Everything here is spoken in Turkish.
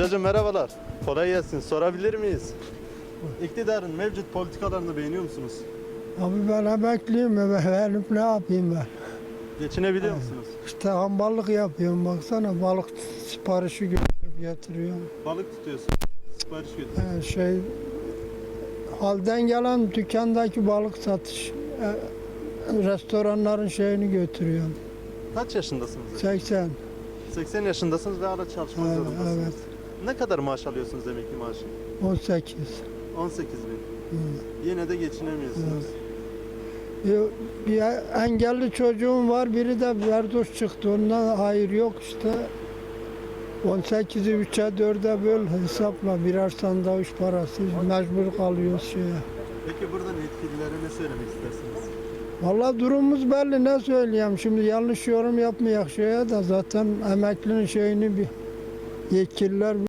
Amcacığım merhabalar. Kolay gelsin. Sorabilir miyiz? İktidarın mevcut politikalarını beğeniyor musunuz? Abi ben emekliyim benim ne yapayım ben? Geçinebiliyor musunuz? İşte hamballık yapıyorum baksana balık siparişi götürüp getiriyorum. Balık tutuyorsun. Sipariş götür. Ee, şey halden gelen dükkandaki balık satış e, restoranların şeyini götürüyorum. Kaç yaşındasınız? 80. 80 yaşındasınız ve hala çalışmak Evet, zorundasınız. evet. Ne kadar maaş alıyorsunuz emekli maaşı? 18. 18 bin. Yine de geçinemiyorsunuz. Bir, bir engelli çocuğum var biri de verdoş çıktı ondan hayır yok işte. 18'i 3'e 4'e böl hesapla birer sandviç parası mecbur kalıyoruz şeye. Peki buradan yetkililere ne söylemek istersiniz? Vallahi durumumuz belli ne söyleyeyim şimdi yanlış yorum yapmayak şeye de zaten emeklinin şeyini bir yetkililer